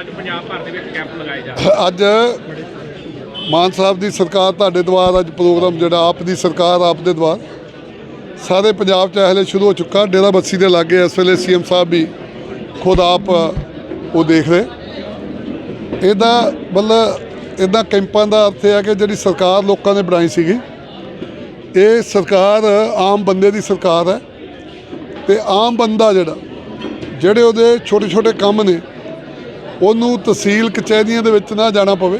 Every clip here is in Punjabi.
ਅੱਜ ਪੰਜਾਬ ਭਰ ਦੇ ਵਿੱਚ ਕੈਂਪ ਲਗਾਏ ਜਾ ਅੱਜ ਮਾਨ ਸਾਹਿਬ ਦੀ ਸਰਕਾਰ ਤੁਹਾਡੇ ਦੁਆਰ ਅੱਜ ਪ੍ਰੋਗਰਾਮ ਜਿਹੜਾ ਆਪ ਦੀ ਸਰਕਾਰ ਆਪ ਦੇ ਦੁਆਰ ਸਾਰੇ ਪੰਜਾਬ 'ਚ ਹਲੇ ਸ਼ੁਰੂ ਹੋ ਚੁੱਕਾ, ਡੇਰਾ ਬੱਸੀ ਦੇ ਲਾਗੇ ਇਸ ਵੇਲੇ ਸੀਐਮ ਸਾਹਿਬ ਵੀ ਖੁਦ ਆਪ ਉਹ ਦੇਖ ਰਹੇ। ਇਹਦਾ ਮਤਲਬ ਇਹਦਾ ਕੈਂਪਾਂ ਦਾ ਅਰਥ ਇਹ ਹੈ ਕਿ ਜਿਹੜੀ ਸਰਕਾਰ ਲੋਕਾਂ ਨੇ ਬਣਾਈ ਸੀਗੀ, ਇਹ ਸਰਕਾਰ ਆਮ ਬੰਦੇ ਦੀ ਸਰਕਾਰ ਹੈ। ਤੇ ਆਮ ਬੰਦਾ ਜਿਹੜਾ, ਜਿਹੜੇ ਉਹਦੇ ਛੋਟੇ ਛੋਟੇ ਕੰਮ ਨੇ ਉਹਨੂੰ ਤਹਿਸੀਲ ਕਚਹਿਰੀਆਂ ਦੇ ਵਿੱਚ ਨਾ ਜਾਣਾ ਪਵੇ।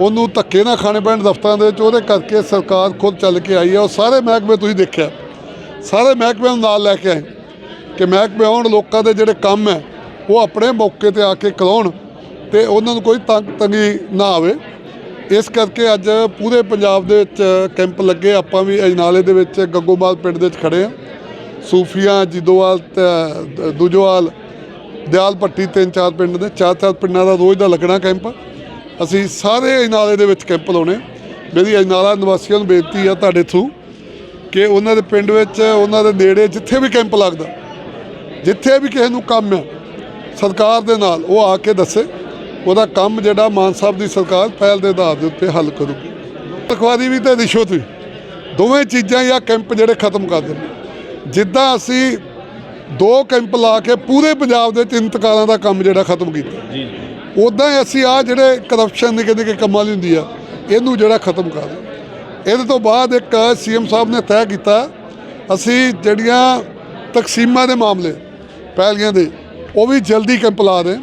ਉਹਨੂੰ ਧੱਕੇ ਨਾ ਖਾਣੇ ਪੈਣ ਦਫ਼ਤਰਾਂ ਦੇ ਵਿੱਚ। ਉਹਦੇ ਕਰਕੇ ਸਰਕਾਰ ਖੁਦ ਚੱਲ ਕੇ ਆਈ ਹੈ। ਉਹ ਸਾਰੇ ਮਹਿਕਮੇ ਤੁਸੀਂ ਦੇਖਿਆ। ਸਾਰੇ ਮਹਿਕਮੇ ਨੂੰ ਨਾਲ ਲੈ ਕੇ ਆਏ। ਕਿ ਮਹਿਕਮੇ ਆਉਣ, ਲੋਕਾਂ ਦੇ ਜਿਹੜੇ ਕੰਮ ਹੈ, ਉਹ ਆਪਣੇ ਮੌਕੇ ਤੇ ਆ ਕੇ ਕਰਾਉਣ ਤੇ ਉਹਨਾਂ ਨੂੰ ਕੋਈ ਤੰਗ ਤੰਗੀ ਨਾ ਆਵੇ। ਇਸ ਕਰਕੇ ਅੱਜ ਪੂਰੇ ਪੰਜਾਬ ਦੇ ਵਿੱਚ ਕੈਂਪ ਲੱਗੇ। ਆਪਾਂ ਵੀ ਅਜਨਾਲੇ ਦੇ ਵਿੱਚ ਗੱਗੋਬਾਲ ਪਿੰਡ ਦੇ ਵਿੱਚ ਖੜੇ ਆ ਸੂਫੀਆਂ, ਜਿਦੋਵਾਲ ਦੂਜੋਵਾਲ ਦਿਆਲ ਪੱਟੀ ਤਿੰਨ ਚਾਰ ਪਿੰਡ ਦੇ ਚਾਰ ਚਾਰ ਪਿੰਡਾਂ ਦਾ ਰੋਜ਼ ਦਾ ਲੱਗਣਾ ਕੈਂਪ। ਅਸੀਂ ਸਾਰੇ ਅਜਨਾਲੇ ਦੇ ਵਿੱਚ ਕੈਂਪ ਲਾਉਣੇ। ਮੇਰੀ ਅਜਨਾਲਾ ਨਿਵਾਸੀਆਂ ਨੂੰ ਬੇਨਤੀ ਆ ਤੁਹਾਡੇ ਥਰੂ ਕਿ ਉਹਨਾਂ ਦੇ ਪਿੰਡ ਵਿੱਚ, ਉਹਨਾਂ ਦੇ ਨੇੜੇ ਜਿੱਥੇ ਵੀ ਕੈਂਪ ਲੱਗਦਾ, ਜਿੱਥੇ ਵੀ ਕਿਸੇ ਨੂੰ ਕੰਮ ਹੈ ਸਰਕਾਰ ਦੇ ਨਾਲ ਉਹ ਆ ਕੇ ਦੱਸੇ। ਉਹਦਾ ਕੰਮ ਜਿਹੜਾ ਮਾਨ ਸਾਹਿਬ ਦੀ ਸਰਕਾਰ ਪਹਿਲ ਦੇ ਆਧਾਰ ਦੇ ਉੱਤੇ ਹੱਲ ਕਰੂਗੀ। ਤਖਵਾਦੀ ਵੀ ਤੇ ਰਿਸ਼ਵਤ ਵੀ। ਦੋਵੇਂ ਚੀਜ਼ਾਂ ਜਾਂ ਕੈਂਪ ਜਿਹੜੇ ਖਤਮ ਕਰ ਦੇਣ ਜਿੱਦਾਂ ਅਸੀਂ ਦੋ ਕੈਂਪ ਲਾ ਕੇ ਪੂਰੇ ਪੰਜਾਬ ਦੇ ਇੰਤਕਾਲਾਂ ਦਾ ਕੰਮ ਜਿਹੜਾ ਖਤਮ ਕੀਤਾ। ਜੀ। ਉਦਾਂ ਹੀ ਅਸੀਂ ਆ ਜਿਹੜੇ ਕਰਪਸ਼ਨ ਨਿੱਕੇ ਨਿੱਕੇ ਕੰਮਾਂ ਦੀ ਹੁੰਦੀ ਆ ਇਹਨੂੰ ਜਿਹੜਾ ਖਤਮ ਕਰ। ਇਹਦੇ ਤੋਂ ਬਾਅਦ ਇੱਕ ਸੀਐਮ ਸਾਹਿਬ ਨੇ ਤੈਅ ਕੀਤਾ ਅਸੀਂ ਜਿਹੜੀਆਂ ਤਕਸੀਮਾਂ ਦੇ ਮਾਮਲੇ ਪਹਿਲੀਆਂ ਦੇ ਉਹ ਵੀ ਜਲਦੀ ਕੈਂਪ ਲਾ ਦੇ।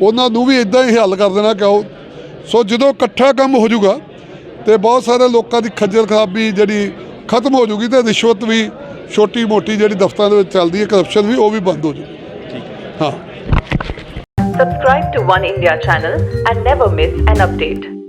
ਉਹਨਾਂ ਨੂੰ ਵੀ ਇਦਾਂ ਹੀ ਹੱਲ ਕਰ ਦੇਣਾ ਕਿ ਉਹ ਸੋ ਜਦੋਂ ਇਕੱਠਾ ਕੰਮ ਹੋ ਜਾਊਗਾ ਤੇ ਬਹੁਤ ਸਾਰੇ ਲੋਕਾਂ ਦੀ ਖੱਜਲ ਖਰਾਬੀ ਜਿਹੜੀ ਖਤਮ ਹੋ ਜਾਊਗੀ ਤੇ ਰਿਸ਼ਵਤ ਵੀ ਛੋਟੀ ਮੋਟੀ ਜਿਹੜੀ ਦਫ਼ਤਰਾਂ ਦੇ ਵਿੱਚ ਚੱਲਦੀ ਹੈ ਕਰਪਸ਼ਨ ਵੀ ਉਹ ਵੀ ਬੰਦ ਹੋ ਜਾਊਗੀ ਹਾਂ Subscribe to One India channel and never miss an update.